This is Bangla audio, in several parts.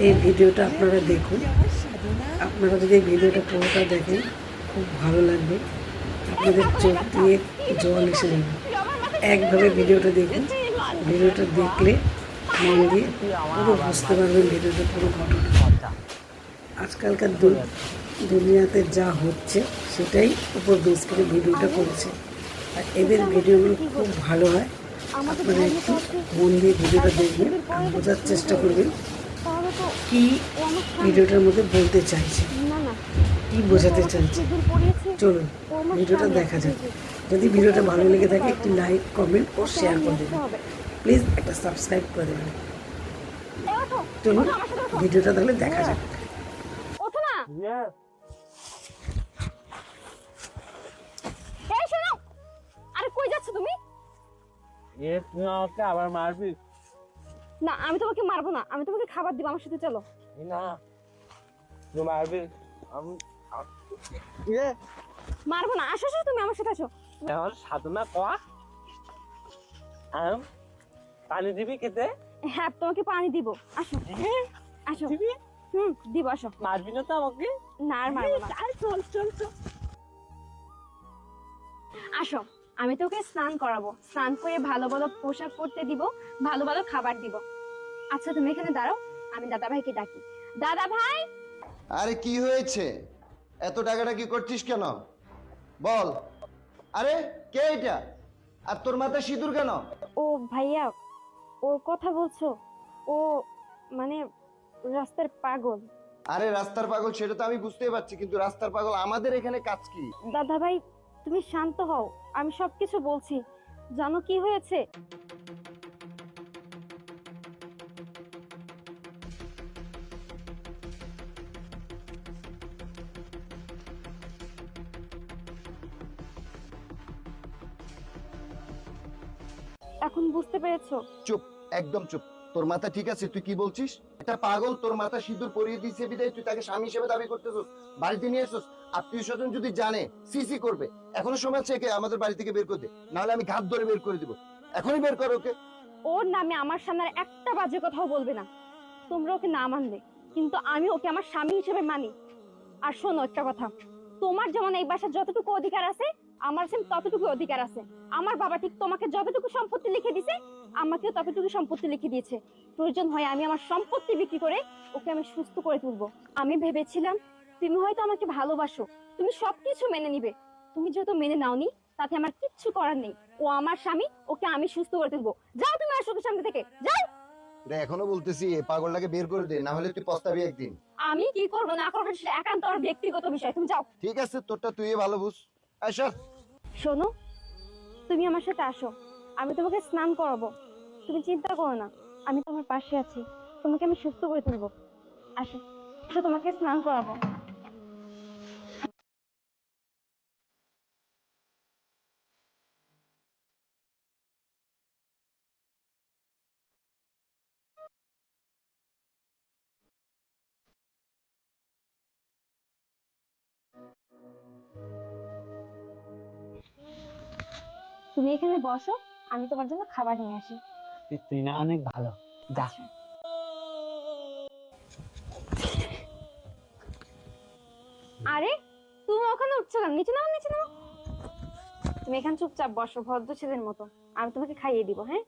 এই ভিডিওটা আপনারা দেখুন। আপনারা যদি এই ভিডিওটা পুরোটা দেখেন, খুব ভালো লাগবে। আপনাদের চোখ দিয়ে জল এসে যাবে। একভাবে ভিডিওটা দেখুন। ভিডিওটা দেখলে মন দিয়ে পুরো বুঝতে পারবেন ভিডিওটা পুরো ঘটনা। আজকালকার দুনিয়াতে যা হচ্ছে, সেটাই উপর বেস করে ভিডিওটা করছে। আর এদের ভিডিওগুলো খুব ভালো হয়। আপনারা একটু মন দিয়ে ভিডিওটা দেখবেন, বোঝার চেষ্টা করবেন। কি ভিডিওটার মধ্যে বলতে চাইছে? না না। কি বোঝাতে চাইছে? চলুন ভিডিওটা দেখা যাক। যদি ভিডিওটা ভালো লেগে থাকে একটি লাইক কমেন্ট ও শেয়ার করে দেবেন। হবে। প্লিজ একটা সাবস্ক্রাইব করে দেবেন। চলুন ভিডিওটা তাহলে দেখা যাক। ওঠো না। এই শোনো আরে কই যাচ্ছ তুমি? এ তুই আমাকে আবার মারবি? না আমি তোমাকে মারবো না আমি তোমাকে খাবার দিব আমার সাথে চলো। না তুই মারবি আমি এ মারবো না আসো আসো তুমি আমার সাথে আসো। আমার সাধনা কয়া আম পানি দিবি খেতে? হ্যাঁ তোমাকে পানি দিব আসো। আসো। দিবি? হুম দিব আসো। মারবি না তো আমাকে? না আর মারবো না। চল চল চল। আসো আমি তোকে স্নান করাবো। স্নান করে ভালো ভালো পোশাক পরতে দিব ভালো ভালো খাবার দিব। আচ্ছা তুমি এখানে দাঁড়াও আমি দাদা ভাইকে ডাকি। দাদা ভাই আরে কি হয়েছে? এত টাকাটা কি করছিস কেন? বল। আরে কে এটা? আর তোর মাথায় সিঁদুর কেন? ও ভাইয়া ওর কথা বলছো? ও মানে রাস্তার পাগল। আরে রাস্তার পাগল সেটা তো আমি বুঝতেই পারছি কিন্তু রাস্তার পাগল আমাদের এখানে কাজ কি? দাদা ভাই তুমি শান্ত হও আমি সবকিছু বলছি। জানো কি হয়েছে? এখন বুঝতে পেরেছ? চুপ একদম চুপ। তোর মাথা ঠিক আছে? তুই কি বলছিস? একটা পাগল তোর মাথা সিঁদুর পরিয়ে দিয়েছে বিদায় তুই তাকে স্বামী হিসেবে দাবি করতেছিস বাড়িতে নিয়ে এসছিস আত্মীয় স্বজন যদি জানে সিসি করবে। এখনও সময় আছে একে আমাদের বাড়ি থেকে বের করে দে নাহলে আমি ঘাত ধরে বের করে দিব। এখনই বের কর ওকে। ওর নামে আমার সামনে একটা বাজে কথাও বলবে না। তোমরা ওকে না মানলে কিন্তু আমি ওকে আমার স্বামী হিসেবে মানি। আর শোনো একটা কথা তোমার যেমন এই বাসার যতটুকু অধিকার আছে আমার সেম ততটুকু অধিকার আছে। আমার বাবা ঠিক তোমাকে যতটুকু সম্পত্তি লিখে দিছে আমাকেও ততটুকু সম্পত্তি লিখে দিয়েছে। প্রয়োজন হয় আমি আমার সম্পত্তি বিক্রি করে ওকে আমি সুস্থ করে তুলবো। আমি ভেবেছিলাম তুমি হয়তো আমাকে ভালোবাসো তুমি সবকিছু মেনে নিবে। তুমি যেহেতু মেনে নাওনি তাতে আমার কিচ্ছু করার নেই। ও আমার স্বামী ওকে আমি সুস্থ করে তুলবো। যাও তুমি আর চোখের সামনে থেকে। যাও। রে এখনও বলতেছি এই পাগলটাকে বের করে দে না হলে তুই পস্তাবি একদিন। আমি কি করব? না করব সেটা একান্ত আর ব্যক্তিগত বিষয়। তুমি যাও। ঠিক আছে তোরটা তুই ভালো বুঝ। আচ্ছা শোনো, তুমি আমার সাথে আসো। আমি তোমাকে স্নান করাবো। তুমি চিন্তা করো না, আমি তোমার পাশে আছি। তোমাকে আমি সুস্থ করে তুলবো। আসো আসো তোমাকে স্নান করাবো। তুমি এখানে বসো আমি তোমার জন্য খাবার নিয়ে আসি। তুই না অনেক ভালো। যা। আরে তুমি ওখানে উঠছো কেন? নিচে নাও নিচে নাও তুমি এখানে চুপচাপ বসো ভদ্র ছেলের মতো। আমি তোমাকে খাইয়ে দিব হ্যাঁ?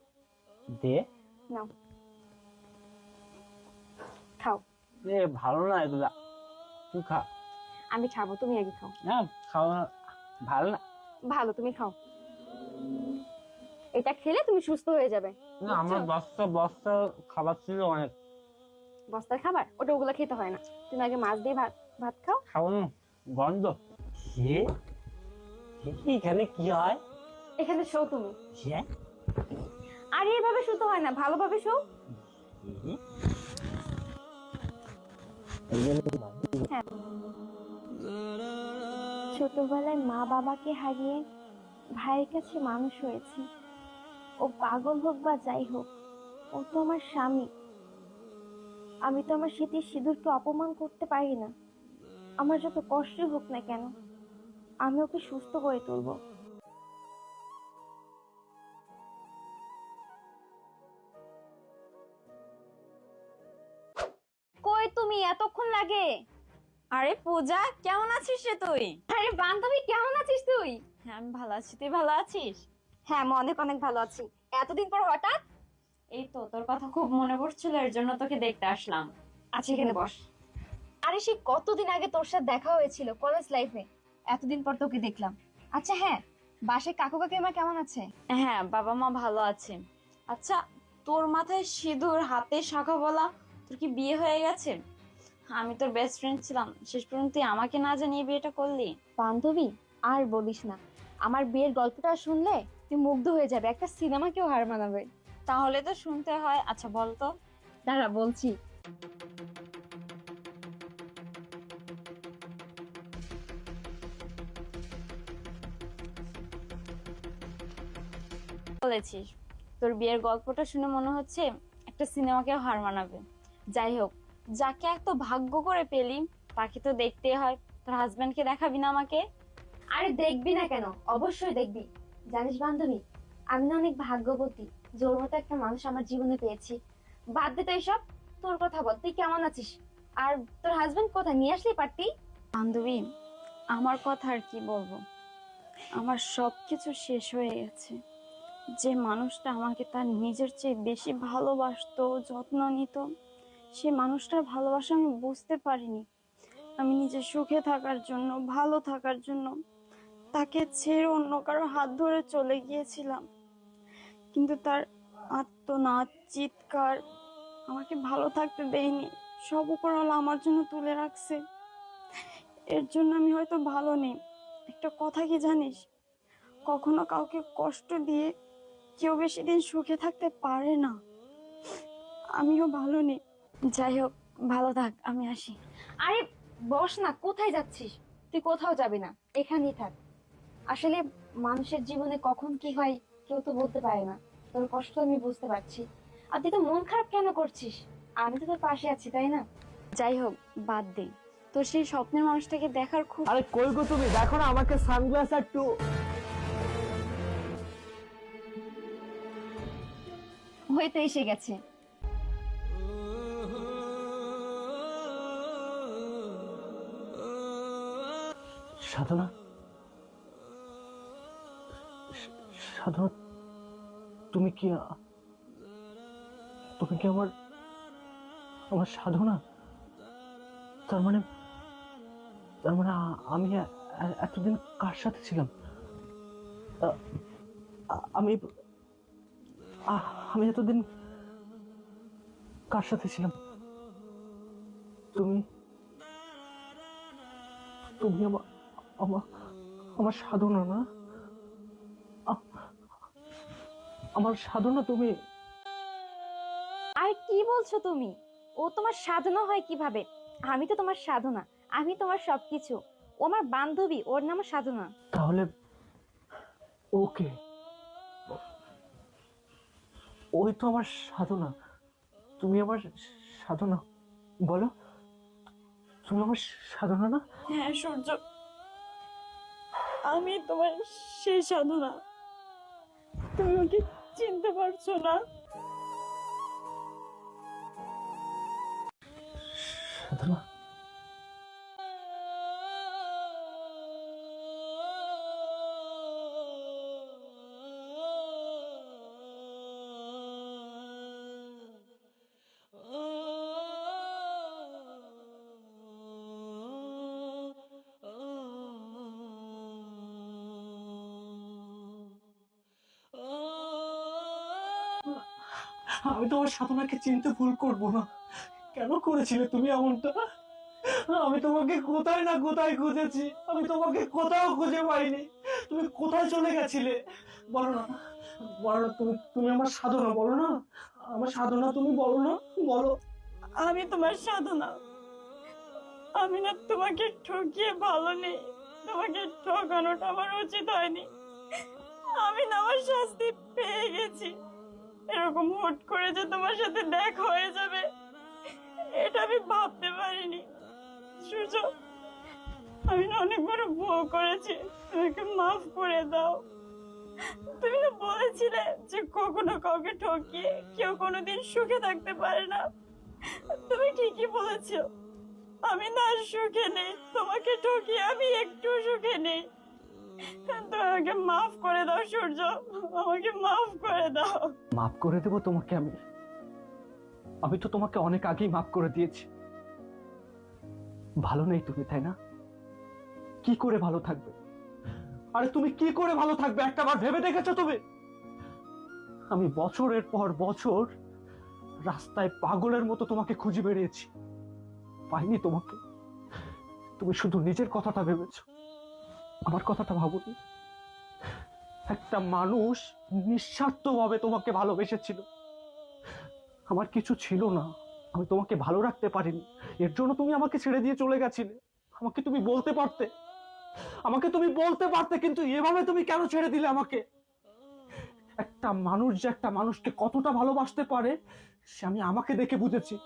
দে। নাও। খাও। এ ভালো না এগুলা। তুই খা। আমি খাব তুমি আগে খাও। না খাওয়া ভালো না। ভালো তুমি খাও। এটা খেলে তুমি সুস্থ হয়ে যাবে। না আমার বস্তা বস্তা খাবার ছিল অনেক। বস্তার খাবার? ওটা ওগুলো খেতে হয় না। তুমি আগে মাছ দিয়ে ভাত ভাত খাও। খাও না গন্ধ। এ এখানে কি হয়? এখানে শো তুমি? আর এইভাবে শুতে হয় না ভালোভাবে শো। হ্যাঁ। ছোটবেলায় মা বাবাকে হারিয়ে ভাইয়ের কাছে মানুষ হয়েছে। ও পাগল হোক বা যাই হোক ও তো আমার স্বামী। আমি তো আমার স্মৃতির সিঁদুরকে অপমান করতে পারি না। আমার যত কষ্ট হোক না কেন আমি ওকে সুস্থ করে তুলবো। তুমি এতক্ষণ লাগে? আরে পূজা কেমন আছিস রে তুই? আরে বান্ধবী কেমন আছিস তুই? হ্যাঁ আমি ভালো আছি। তুই ভালো আছিস? হ্যাঁ আমি অনেক অনেক ভালো আছি। এতদিন পর হঠাৎ? এই তো তোর কথা খুব মনে পড়ছিল এর জন্য তোকে দেখতে আসলাম। আচ্ছা এখানে বস। আরে সেই কতদিন আগে তোর সাথে দেখা হয়েছিল কলেজ লাইফে? এতদিন পর তোকে দেখলাম। আচ্ছা হ্যাঁ বাসায় কাকু কাকিমা কেমন আছে? হ্যাঁ বাবা মা ভালো আছে। আচ্ছা তোর মাথায় সিঁদুর হাতে শাখা বলা তোর কি বিয়ে হয়ে গেছে? আমি তোর বেস্ট ফ্রেন্ড ছিলাম শেষ পর্যন্ত তুই আমাকে না জানিয়ে বিয়েটা করলি? বান্ধবী আর বলিস না। আমার বিয়ের গল্পটা শুনলে তুই মুগ্ধ হয়ে যাবে একটা সিনেমাকেও হার মানাবে। তাহলে তো শুনতে হয়। আচ্ছা বলতো দাঁড়া বলছি। বলেছিস তোর বিয়ের গল্পটা শুনে মনে হচ্ছে একটা সিনেমাকেও হার মানাবে। যাই হোক যাকে এত ভাগ্য করে পেলি তাকে তো দেখতেই হয়। তোর হাজবেন্ডকে দেখাবি না আমাকে? আরে দেখবি না কেন? অবশ্যই দেখবি। জানিস বান্ধবী, আমি না অনেক ভাগ্যবতী জোর মতো একটা মানুষ আমার জীবনে পেয়েছি। বাদ দে তো এসব, তোর কথা বল, তুই কেমন আছিস? আর তোর হাজবেন্ড কোথায়, নিয়ে আসলি পারতি বান্ধবী, আমার কথা আর কি বলব? আমার সব কিছু শেষ হয়ে গেছে। যে মানুষটা আমাকে তার নিজের চেয়ে বেশি ভালোবাসতো, যত্ন নিত, সে মানুষটার ভালোবাসা আমি বুঝতে পারিনি। আমি নিজে সুখে থাকার জন্য, ভালো থাকার জন্য তাকে ছেড়ে অন্য কারও হাত ধরে চলে গিয়েছিলাম। কিন্তু তার আত্মনাদ, চিৎকার আমাকে ভালো থাকতে দেয়নি। সব উপরওয়ালা আমার জন্য তুলে রাখছে। এর জন্য আমি হয়তো ভালো নেই। একটা কথা কি জানিস? কখনো কাউকে কষ্ট দিয়ে কেউ বেশি দিন সুখে থাকতে পারে না। আমিও ভালো নেই। যাই হোক, ভালো থাক, আমি আসি। আরে, বস না, কোথায় যাচ্ছিস? তুই কোথাও যাবি না, এখানেই থাক। আসলে মানুষের জীবনে কখন কি হয় কেউ তো বলতে পারে না। তোর কষ্ট আমি বুঝতে পারছি। আর তুই তো মন খারাপ কেন করছিস? আমি তো তোর পাশে আছি তাই না? যাই হোক বাদ দে। তোর সেই স্বপ্নের মানুষটাকে দেখার খুব আরে কই গো তুমি? দেখো না আমাকে সানগ্লাস আর টু হয়তো এসে গেছে। সাধনা? সাধনা? তুমি কি তুমি কি আমার আমার সাধনা? তার মানে তার মানে আমি এতদিন কার সাথে ছিলাম? আমি আমি এতদিন কার সাথে ছিলাম? তুমি তুমি আমার আমার আমার সাধনা না? আমার সাধনা তুমি আর কি বলছো তুমি? ও তোমার সাধনা হয় কীভাবে? আমি তো তোমার সাধনা আমি তোমার সবকিছু। ও আমার বান্ধবী ওর নাম সাধনা। তাহলে ওকে? ওই তো আমার সাধনা। তুমি আমার সাধনা বলো? তুমি আমার সাধনা না? হ্যাঁ সূর্য। আমি তোমার সেই সাধনা। তুমি ওকে চিনতে পারছ না। সাধনা আমি তোমার সাধনাকে চিনতে ভুল করব না। কেন করেছিলে তুমি এমনটা? আমি তোমাকে কোথায় না কোথায় খুঁজেছি? আমি তোমাকে কোথাও খুঁজে পাইনি। তুমি কোথায় চলে গেছিলে? বলো না। বলো না, তুমি তুমি আমার সাধনা, বলো না। আমার সাধনা তুমি বলো না, বলো। আমি তোমার সাধনা। আমি না তোমাকে ঠকিয়ে ভালো নেই তোমাকে ঠকানোটা আমার উচিত হয়নি। আমি না আমার শাস্তি পেয়ে গেছি। এরকম হুট করে যে তোমার সাথে দেখা হয়ে যাবে, এটা আমি ভাবতে পারিনি। সূর্য, আমি না অনেক বড় ভুল করেছি তোমাকে মাফ করে দাও। তুমি তো বলেছিলে যে কখনো কাউকে ঠকিয়ে কেউ কোনোদিন সুখে থাকতে পারে না। তুমি ঠিকই বলেছ। আমি না সুখে নেই, তোমাকে ঠকিয়ে আমি একটু সুখে নেই। আমাকে মাফ করে দাও, সূর্য। আমাকে মাফ করে দাও। মাফ করে দেবো তোমাকে আমি। আমি তো তোমাকে অনেক আগেই মাফ করে দিয়েছি। ভালো নেই তুমি, তাই না? কি করে ভালো থাকবে? আরে তুমি কি করে ভালো থাকবে? একটা বার ভেবে দেখেছ তুমি? আমি বছরের পর বছর রাস্তায় পাগলের মতো তোমাকে খুঁজে বেরিয়েছি। পাইনি তোমাকে। তুমি শুধু নিজের কথাটা ভেবেছো। আমার কথাটা ভাবনি। একটা মানুষ নিঃস্বার্থভাবে তোমাকে ভালোবেসেছিল। আমার কিছু ছিল না। আমি তোমাকে ভালো রাখতে পারিনি। এর জন্য তুমি আমাকে ছেড়ে দিয়ে চলে গেছিলে। আমাকে তুমি বলতে পারতে। আমাকে তুমি বলতে পারতে, কিন্তু এভাবে তুমি কেন ছেড়ে দিলে আমাকে? একটা মানুষ যে একটা মানুষকে কতটা ভালোবাসতে পারে, সে আমি আমাকে দেখে বুঝেছি।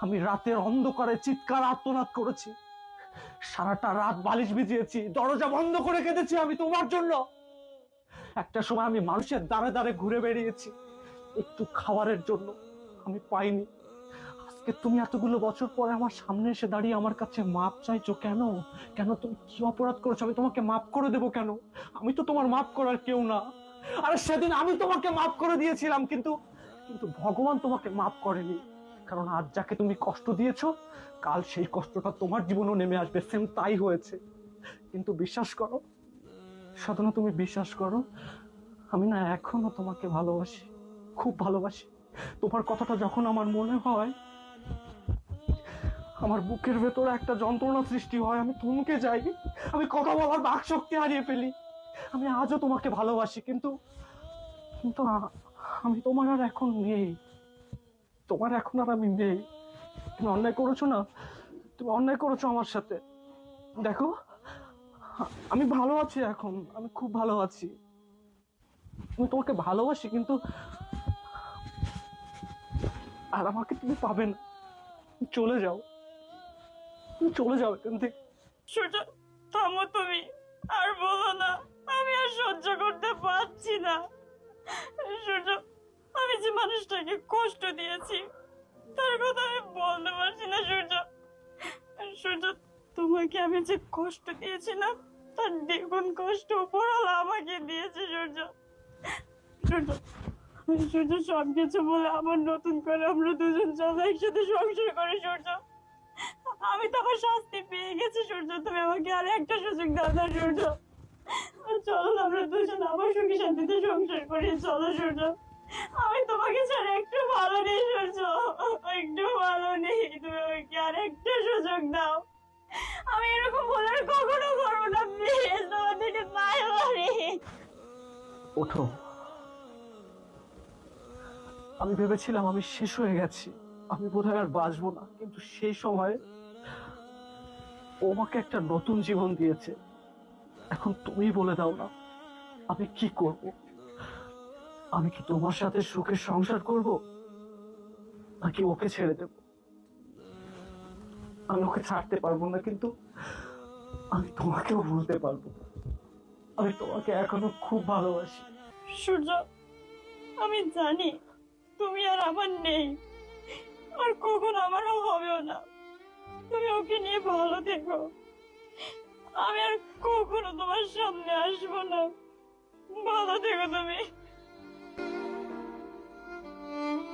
আমি রাতের অন্ধকারে চিৎকার আত্মনাদ করেছি। সারাটা রাত বালিশ ভিজিয়েছি, দরজা বন্ধ করে কেঁদেছি আমি তোমার জন্য। একটা সময় আমি মানুষের দ্বারে দ্বারে ঘুরে বেরিয়েছি একটু খাবারের জন্য আমি পাইনি। আজকে তুমি এতগুলো বছর পরে আমার সামনে এসে দাঁড়িয়ে আমার কাছে মাপ চাইছো কেন? কেন তুমি কি অপরাধ করেছ? আমি তোমাকে মাফ করে দেবো কেন? আমি তো তোমার মাফ করার কেউ না। আরে সেদিন আমি তোমাকে মাফ করে দিয়েছিলাম, কিন্তু কিন্তু ভগবান তোমাকে মাফ করেনি। কারণ আজ যাকে তুমি কষ্ট দিয়েছ, কাল সেই কষ্টটা তোমার জীবনেও নেমে আসবে, সেম তাই হয়েছে। কিন্তু বিশ্বাস করো, সাধনা তুমি বিশ্বাস করো, আমি না এখনও তোমাকে ভালোবাসি, খুব ভালোবাসি। তোমার কথাটা যখন আমার মনে হয়, আমার বুকের ভেতরে একটা যন্ত্রণা সৃষ্টি হয়, আমি থমকে যাই, আমি কথা বলার বাক শক্তি হারিয়ে ফেলি। আমি আজও তোমাকে ভালোবাসি, কিন্তু কিন্তু আমি তোমার আর এখন নেই। তোমার এখন আর আমি নেই। তুমি অন্যায় করেছ না? তুমি অন্যায় করেছ আমার সাথে। দেখো, আমি ভালো আছি এখন, আমি খুব ভালো আছি। আমি তোমাকে ভালোবাসি, কিন্তু আর আমাকে তুমি পাবে না। চলে যাও। তুমি চলে যাও এখান থেকে। থামো তুমি। আর বলো না, আমি আর সহ্য করতে পারছি না। সূর্য আমি যে মানুষটাকে কষ্ট দিয়েছি, তার কথা আমি বলতে পারছি না, সূর্য। সূর্য, তোমাকে আমি যে কষ্ট দিয়েছিলাম, তার দ্বিগুণ কষ্ট উপরওয়ালা আমাকে দিয়েছে, সূর্য। সূর্য সূর্য সব কিছু বলে আমার নতুন করে আমরা দুজন চলো একসাথে সংসার করে, সূর্য। আমি তো আমার শাস্তি পেয়ে গেছি, সূর্য। তুমি আমাকে আর একটা সুযোগ দাও না, সূর্য। চলো আমরা দুজন আবার সুখী শান্তিতে সংসার করি, চলো, সূর্য। আমি তোমাকে ছাড়া একটু ভালো নেই, সূর্য। একটু ভালো নেই, তুমি আমাকে আর একটা সুযোগ দাও। আমি এরকম বলে আর কখনো করব না প্লিজ তোমার দিকে পায়ে মারি। ওঠো। আমি ভেবেছিলাম আমি শেষ হয়ে গেছি। আমি বোধহয় আর বাঁচবো না, কিন্তু সেই সময় ও আমাকে একটা নতুন জীবন দিয়েছে। এখন তুমি বলে দাও না, আমি কি করব? আমি কি তোমার সাথে সুখের সংসার করব? নাকি ওকে ছেড়ে দেব? আমি ওকে ছাড়তে পারব না, কিন্তু আমি তোমাকেও ভুলতে পারব। আমি তোমাকে এখনও খুব ভালোবাসি। সূর্য, আমি জানি তুমি আর আমার নেই। আর কখন আমারও হবেও না। তুমি ওকে নিয়ে ভালো থেকো। আমি আর কখনো তোমার সামনে আসব না। ভালো থেকো তুমি। Mm-hmm.